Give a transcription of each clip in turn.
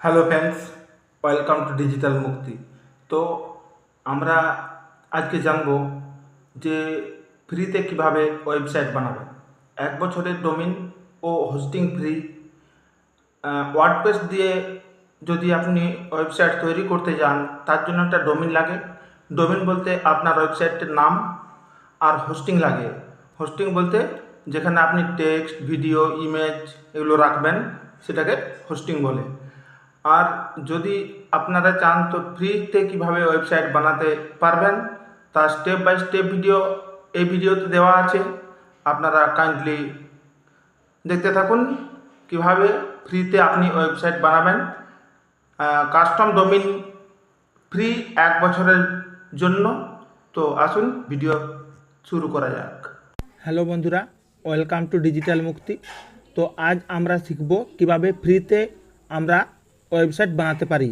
Hello friends welcome to digital Mukti তো আমরা আজকে জানব যে ফ্রিতে কীভাবে ওয়েবসাইট বানাবেন এক বছরের ডোমিন ও হোস্টিং ফ্রি ওয়ার্ডপ্রেস দিয়ে যদি আপনি ওয়েবসাইট তৈরি করতে যান, তার জন্য একটা ডোমিন লাগে। ডোমিন বলতে আপনার ওয়েবসাইটের নাম আর হোস্টিং লাগে। হোস্টিং বলতে যেখানে আপনি টেক্সট ভিডিও ইমেজ এগুলো রাখবেন, সেটাকে হোস্টিং বলে। আর যদি আপনারা চান তো ফ্রিতে কীভাবে ওয়েবসাইট বানাতে পারবেন, তার স্টেপ বাই স্টেপ ভিডিও এই ভিডিওতে দেওয়া আছে। আপনারা কাইন্ডলি দেখতে থাকুন কীভাবে ফ্রিতে আপনি ওয়েবসাইট বানাবেন। কাস্টম ডোমিন ফ্রি এক বছরের জন্য। তো আসুন ভিডিও শুরু করা যাক। হ্যালো বন্ধুরা ওয়েলকাম টু ডিজিটাল মুক্তি তো আজ আমরা শিখব কীভাবে ফ্রিতে আমরা ওয়েবসাইট বানাতে পারি।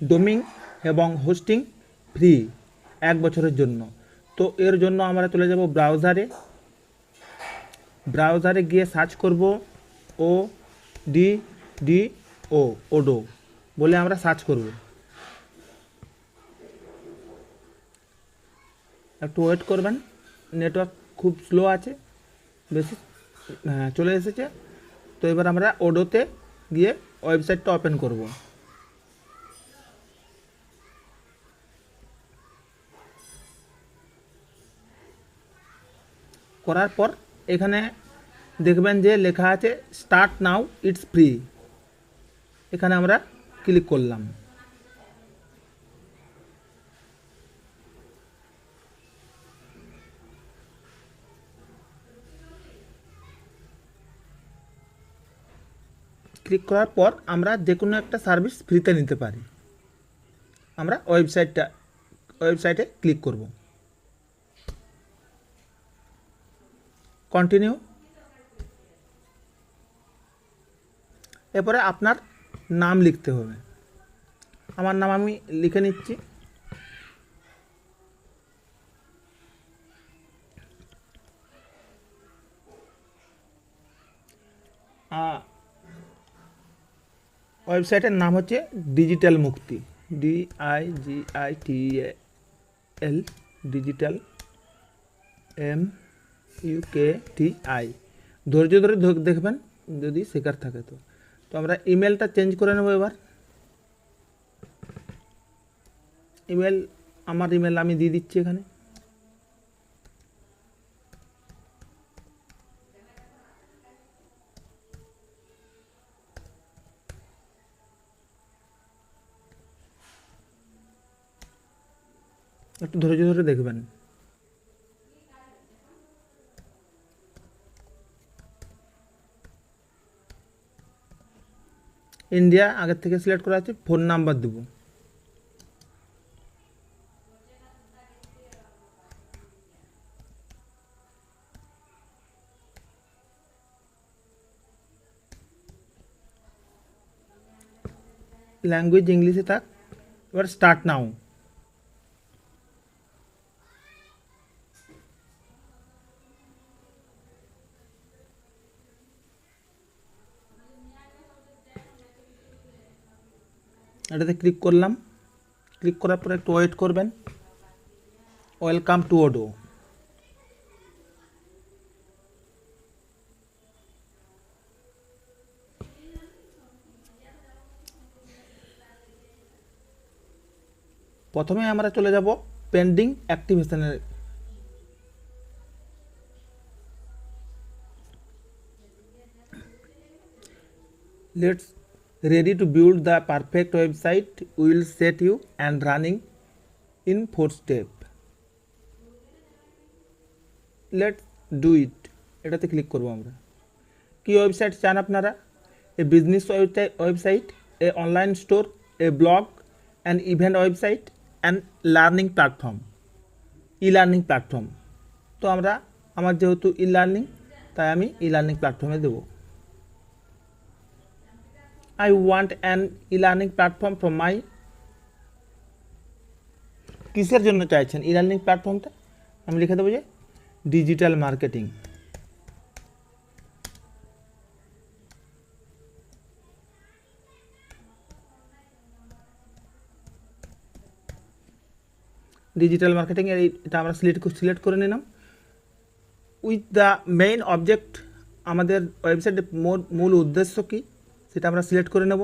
ডোমিং এবং হোস্টিং ফ্রি এক বছরের জন্য। তো এর জন্য আমরা চলে যাব ব্রাউজারে। ব্রাউজারে গিয়ে সার্চ করব O D D O Odoo বলে আমরা সার্চ করব। একটু ওয়েট করবেন নেটওয়ার্ক খুব স্লো আছে বেশি হ্যাঁ, চলে এসেছে। তো এবার আমরা ওডোতে গিয়ে ওয়েবসাইটটা ওপেন করব। করার পর এখানে দেখবেন যে লেখা আছে স্টার্ট নাও ইটস ফ্রি এখানে আমরা ক্লিক করলাম। ক্লিক করার পর আমরা যে কোনো একটা সার্ভিস ফ্রিতে নিতে পারি। আমরা ওয়েবসাইটটা, ওয়েবসাইটে ক্লিক করব। কন্টিনিউ। এরপরে আপনার নাম লিখতে হবে। আমার নাম আমি লিখে নিচ্ছি। ওয়েবসাইটের নাম হচ্ছে digital Mukti D I G I T L digital M U K T I ধৈর্য ধরে দেখবেন যদি শেখার থাকে তো। তো আমরা ইমেলটা চেঞ্জ করে নেব এবার। ইমেল, আমার ইমেল আমি দিয়ে দিচ্ছি এখানে। ধৈর্য ধরে দেখবেন। ইন্ডিয়া আগের থেকে সিলেক্ট করা আছে, ফোন নাম্বার দেবো। ল্যাঙ্গুয়েজ ইংলিশে থাক, এবার স্টার্ট নাও এটাতে ক্লিক করলাম। ক্লিক করার পর একটু ওয়েট করবেন। ওয়েলকাম টু ওডো প্রথমে আমরা চলে যাব পেন্ডিং অ্যাক্টিভেশনের let's ready to build the perfect website we will set you and running in four step. Let's do it. এটাতে ক্লিক করব আমরা। কি ওয়েবসাইট চান আপনারা? A business website a online store a blog and event website and learning platform e learning platform তো আমরা, আমার যেহেতু ই লার্নিং তাই আমি ই লার্নিং প্ল্যাটফর্মে দেবো। I want an e-learning platform from my কিসের জন্য চাইছেন? ই লার্নিং প্ল্যাটফর্মটা আমি লিখে দেবো যে ডিজিটাল মার্কেটিং ডিজিটাল মার্কেটিং এর এটা আমরা সিলেক্ট সিলেক্ট করে নিলাম। উইথ দ্য মেইন অবজেক্ট আমাদের ওয়েবসাইটের মূল উদ্দেশ্য কী? সেটা আমরা সিলেক্ট করে নেব।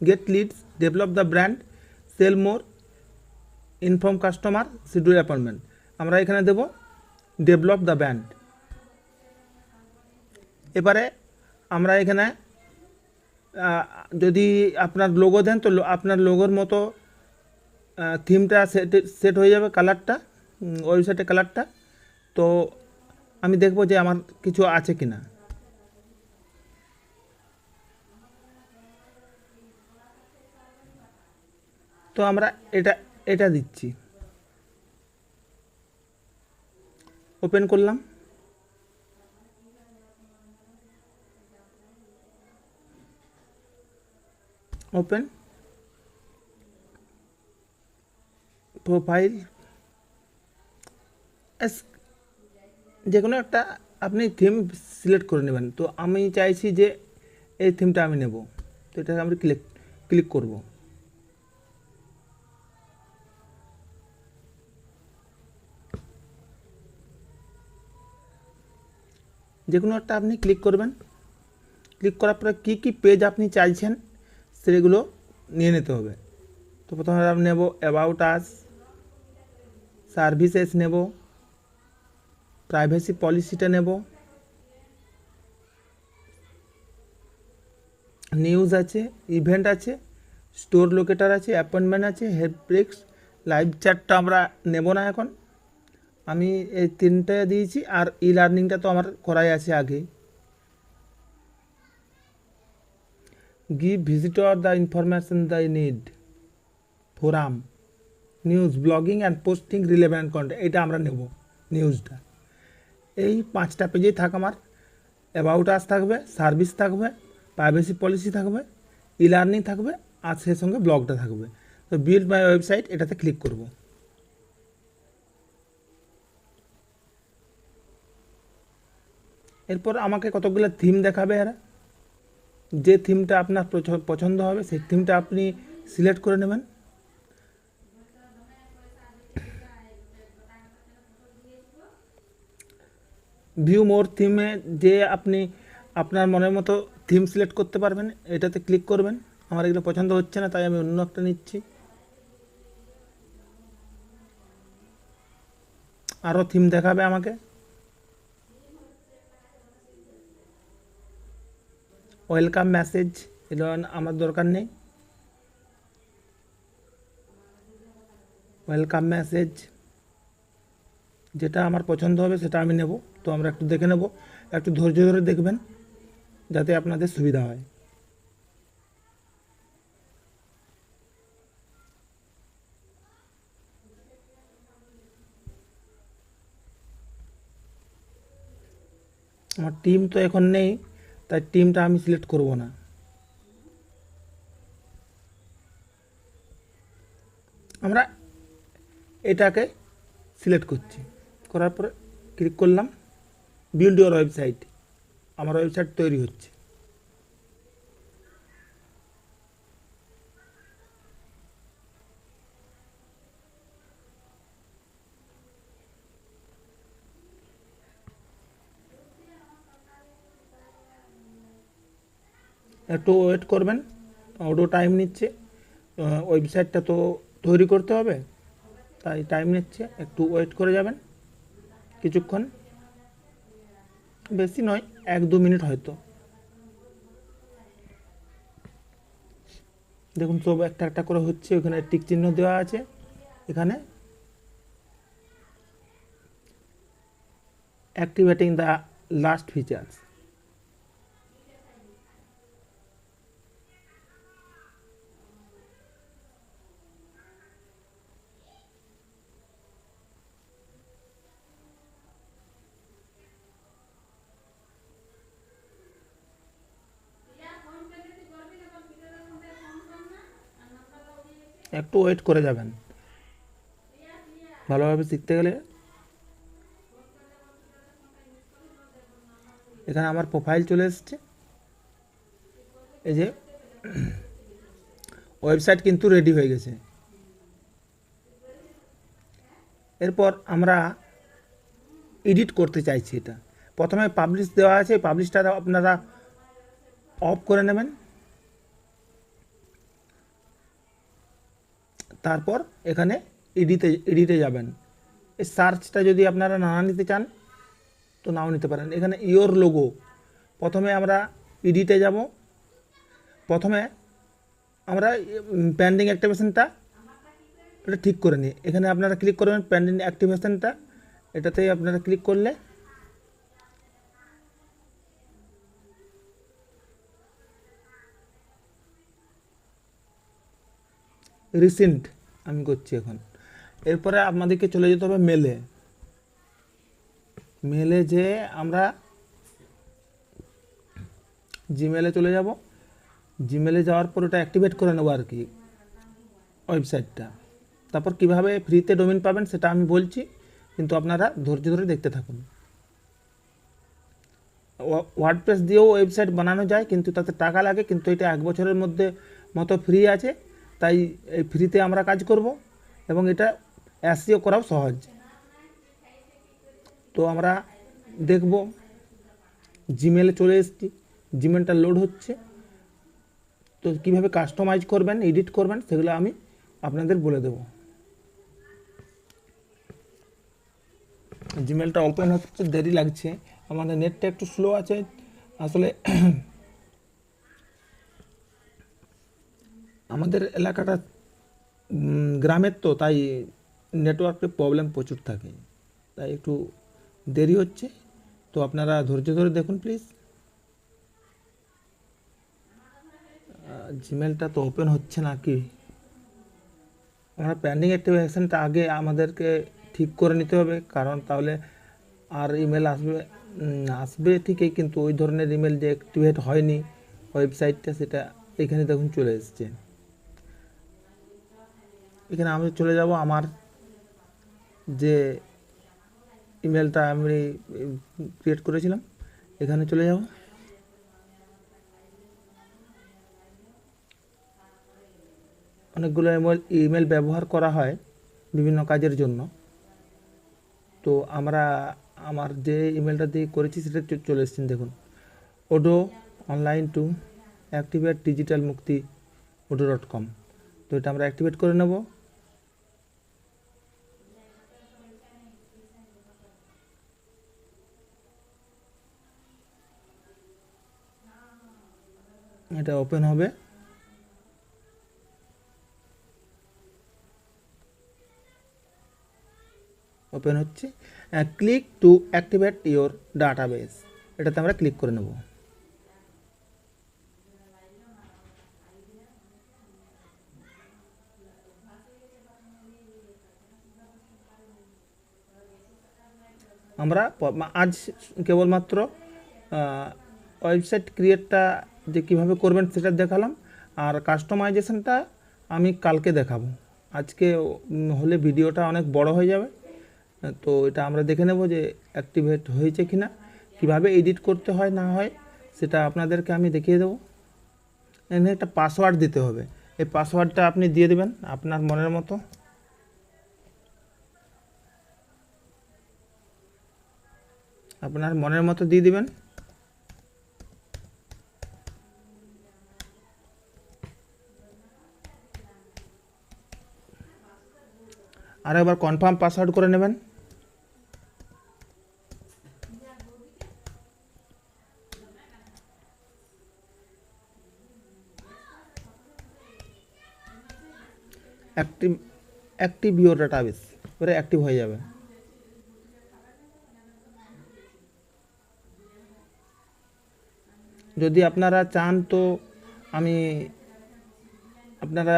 Get leads develop the brand sell more inform customer schedule appointment আমরা এখানে দেব ডেভেলপ দ্য ব্র্যান্ড এবারে আমরা এখানে যদি আপনার লোগো দেন, তো আপনার লোগোর মতো থিমটা সেট সেট হয়ে যাবে কালারটা ওয়েবসাইটের কালারটা তো আমি দেখব যে আমার কিছু আছে কি না তো আমরা এটা এটা দিচ্ছি। ওপেন করলাম। ওপেন প্রোফাইল যে কোনো একটা আপনি থিম সিলেক্ট করে নেবেন। তো আমি চাইছি যে এই থিমটা আমি নেব। তো এটাকে আমি ক্লিক ক্লিক করব। যে কোনো একটা আপনি ক্লিক করবেন। ক্লিক করার পরে কী কী পেজ আপনি চাইছেন সেগুলো নিয়ে নিতে হবে। তো প্রথমে আমি নেব অ্যাবাউট আস সার্ভিসেস নেব প্রাইভেসি পলিসিটা নেব নিউজ আছে ইভেন্ট আছে স্টোর লোকেটার আছে অ্যাপয়েন্টমেন্ট আছে হেল্প ব্রেক্স লাইভ চ্যাটটা আমরা নেব না এখন। আমি এই তিনটে দিয়েছি আর ই লার্নিংটা তো আমার করাই আছে আগে। Give visitor the information the need forum news blogging and posting relevant content এটা আমরা নেব নিউজটা এই পাঁচটা পেজেই থাক আমার। অ্যাবাউট আস থাকবে সার্ভিস থাকবে প্রাইভেসি পলিসি থাকবে ই লার্নিং থাকবে, আর সেই সঙ্গে ব্লগটা থাকবে। তো বিল্ড মাই ওয়েবসাইট এটাতে ক্লিক করব। এরপর আমাকে কতগুলো থিম দেখাবে এরা? যে থিমটা আপনার পছন্দ হবে, সেই থিমটা আপনি সিলেক্ট করে নেবেন। ভিউ মোর থিমে যে আপনি আপনার মনের মতো থিম সিলেক্ট করতে পারবেন, এটাতে ক্লিক করবেন। আমার এগুলো পছন্দ হচ্ছে না, তাই আমি অন্য একটা নিচ্ছি। আরও থিম দেখাবে আমাকে। ওয়েলকাম মেসেজ এগুলো আমার দরকার নেই ওয়েলকাম মেসেজ যেটা আমার পছন্দ হবে সেটা আমি নেব তো আমরা একটু দেখে নেব একটু ধৈর্য ধরে দেখবেন যাতে আপনাদের সুবিধা হয় আমার টিম তো এখন নেই তাই টিমটা আমি সিলেক্ট করব না। আমরা এটাকে সিলেক্ট করছি। করার পরে ক্লিক করলাম বিল্ড ইউর ওয়েবসাইট আমার ওয়েবসাইট তৈরি হচ্ছে। একটু ওয়েট করবেন। ওটাও টাইম নিচ্ছে। ওয়েবসাইটটা তো তৈরি করতে হবে। তাই টাইম নিচ্ছে। একটু ওয়েট করে যাবেন। কিছুক্ষণ। বেশি নয়, এক দু মিনিট হয়তো। দেখুন, সব একটা একটা করে হচ্ছে। ওখানে টিক চিহ্ন দেওয়া আছে। এখানে অ্যাক্টিভেটিং দ্য লাস্ট ফিচার্স একটু ওয়েট করে যাবেন। ভালোভাবে শিখতে গেলে এখানে আমার প্রোফাইল চলে এসছে। এই যে ওয়েবসাইট কিন্তু রেডি হয়ে গেছে। এরপর আমরা এডিট করতে চাইছি এটা। প্রথমে পাবলিশ দেওয়া আছে পাবলিশটা আপনারা অফ করে নেবেন। তারপর এখানে এডিটে এডিটে যাবেন। এই সার্চটা যদি আপনারা না নিতে চান, তো নাও নিতে পারেন। এখানে ইওর লোগো প্রথমে আমরা এডিটে যাব। প্রথমে আমরা প্যান্ডিং অ্যাক্টিভেশনটা এটা ঠিক করে নিই। এখানে আপনারা ক্লিক করবেন প্যান্ডিং অ্যাক্টিভেশনটা এটাতেই আপনারা ক্লিক করলে রিসেন্ট আমি করছি এখন। এরপরে আপনাদেরকে চলে যেতে হবে মেলে। মেলে যে আমরা জিমেলে চলে যাব। জিমেলে যাওয়ার পর ওটা অ্যাক্টিভেট করে নেব আর কি ওয়েবসাইটটা তারপর কীভাবে ফ্রিতে ডোমেন পাবেন সেটা আমি বলছি, কিন্তু আপনারা ধৈর্য ধরে দেখতে থাকুন। ওয়ার্ডপ্রেস দিয়েও ওয়েবসাইট বানানো যায়, কিন্তু তাতে টাকা লাগে, কিন্তু এটা এক বছরের মধ্যে মতো ফ্রি আছে। তাই এই ফ্রিতে আমরা কাজ করব এবং এটা অ্যাসিও করাও সহজ। তো আমরা দেখব জিমেলে চলে এসেছি জিমেলটা লোড হচ্ছে। তো কীভাবে কাস্টমাইজ করবেন এডিট করবেন, সেগুলো আমি আপনাদের বলে দেব। জিমেলটা ওপেন হচ্ছে, দেরি লাগছে। আমাদের নেটটা একটু স্লো আছে। আসলে আমাদের এলাকাটা গ্রামের তো, তাই নেটওয়ার্কের প্রবলেম প্রচুর থাকে। তাই একটু দেরি হচ্ছে। তো আপনারা ধৈর্য ধরে দেখুন প্লিজ জিমেলটা তো ওপেন হচ্ছে না কি আমরা প্যান্ডিং অ্যাক্টিভেশনটা আগে আমাদেরকে ঠিক করে নিতে হবে। কারণ তাহলে আর ইমেল আসবে আসবে ঠিকই, কিন্তু ওই ধরনের ইমেল যে অ্যাক্টিভেট হয়নি ওয়েবসাইটটা সেটা এখানে দেখুন চলে এসছে। এখানে আমি চলে যাব, আমার যে ইমেলটা আমি ক্রিয়েট করেছিলাম, এখানে চলে যাব। অনেকগুলো ইমেল ইমেল ব্যবহার করা হয় বিভিন্ন কাজের জন্য। তো আমরা, আমার যে ইমেলটা দিয়ে করেছি, সেটা চলে এসেছেন, দেখুন। Odoo online to activate digital মুক্তি ওডো ডট কম তো এটা আমরা অ্যাক্টিভেট করে নেব। এটা ওপেন হবে। ওপেন হচ্ছে। Click to activate your database এটাতে আমরা ক্লিক করে নেব। আমরা আজ কেবলমাত্র ওয়েবসাইট ক্রিয়েটটা যে কীভাবে করবেন সেটা দেখালাম। আর কাস্টমাইজেশনটা আমি কালকে দেখাবো। আজকে হলে ভিডিওটা অনেক বড় হয়ে যাবে। তো এটা আমরা দেখে নেব যে অ্যাক্টিভেট হয়েছে কি না কীভাবে এডিট করতে হয়, না হয়, সেটা আপনাদেরকে আমি দেখিয়ে দেবো। এখানে একটা পাসওয়ার্ড দিতে হবে। এই পাসওয়ার্ডটা আপনি দিয়ে দেবেন আপনার মনের মতো। আপনার মনের মতো দিয়ে দিবেন। আর একবার কনফার্ম পাসওয়ার্ড করে নেবেন। অ্যাক্টিভ অ্যাক্টিভ ইউর ডাটাবেস এবারে অ্যাক্টিভ হয়ে যাবে। যদি আপনারা চান তো আমি আপনারা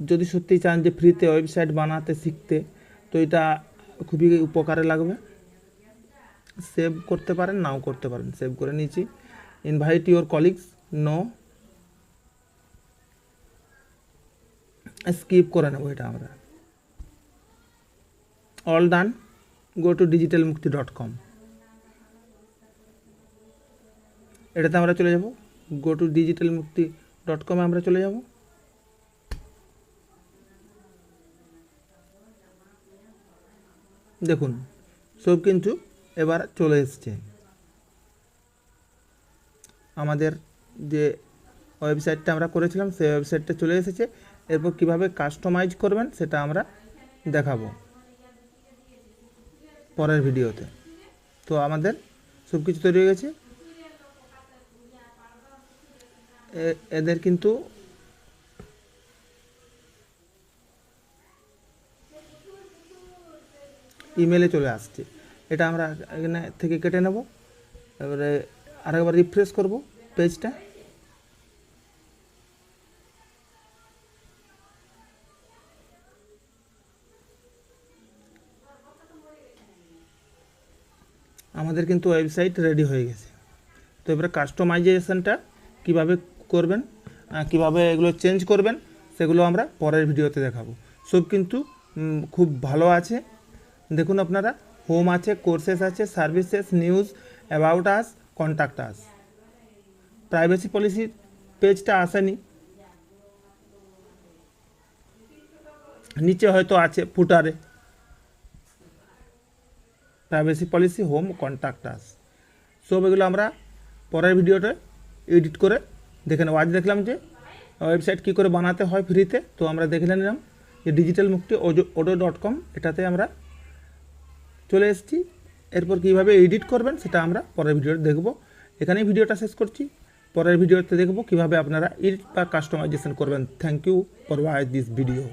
যদি সত্যি চান যে ফ্রিতে ওয়েবসাইট বানাতে, শিখতে, তো এটা খুবই উপকারে লাগবে। সেভ করতে পারেন, নাও করতে পারেন সেভ করে নিয়েছি। Invite your colleagues no skip করে নেব এটা আমরা। All done go to digital Mukti dot com এটাতে আমরা চলে যাব। Go to digital Mukti dot কমে আমরা চলে যাব। দেখুন, সব কিন্তু এবার চলে এসছে। আমাদের যে ওয়েবসাইটটা আমরা করেছিলাম, সেই ওয়েবসাইটটা চলে এসেছে। এরপর কীভাবে কাস্টমাইজ করবেন সেটা আমরা দেখাবো পরের ভিডিওতে। তো আমাদের সব কিছু তৈরি হয়ে গেছে। এদের কিন্তু ইমেলে চলে আসছে। এটা আমরা এখানে থেকে কেটে নেব। এবারে আরেকবার রিফ্রেশ করব পেজটা আমাদের কিন্তু ওয়েবসাইট রেডি হয়ে গেছে। তো এবারে কাস্টমাইজেশনটা কীভাবে করবেন কীভাবে এগুলো চেঞ্জ করবেন, সেগুলো আমরা পরের ভিডিওতে দেখাবো। সব কিন্তু খুব ভালো আছে। দেখুন আপনারা হোম আছে কোর্সেস আছে services news about us contact us privacy policy পেজটা আসেনি। নিচে হয়তো আছে ফুটারে privacy policy home contact us সব এগুলো আমরা পরের ভিডিওতে এডিট করে দেখে নেব। আজ দেখলাম যে ওয়েবসাইট কী করে বানাতে হয় ফ্রিতে তো আমরা দেখে নিলাম যে ডিজিটাল মুক্তি ওডো ডট কম এটাতে আমরা চলে এসেছি। এরপর কীভাবে এডিট করবেন সেটা আমরা পরের ভিডিওতে দেখব। এখানেই ভিডিওটা শেষ করছি। পরের ভিডিওতে দেখব কীভাবে আপনারা এডিট বা কাস্টমাইজেশন করবেন। Thank you for watch this video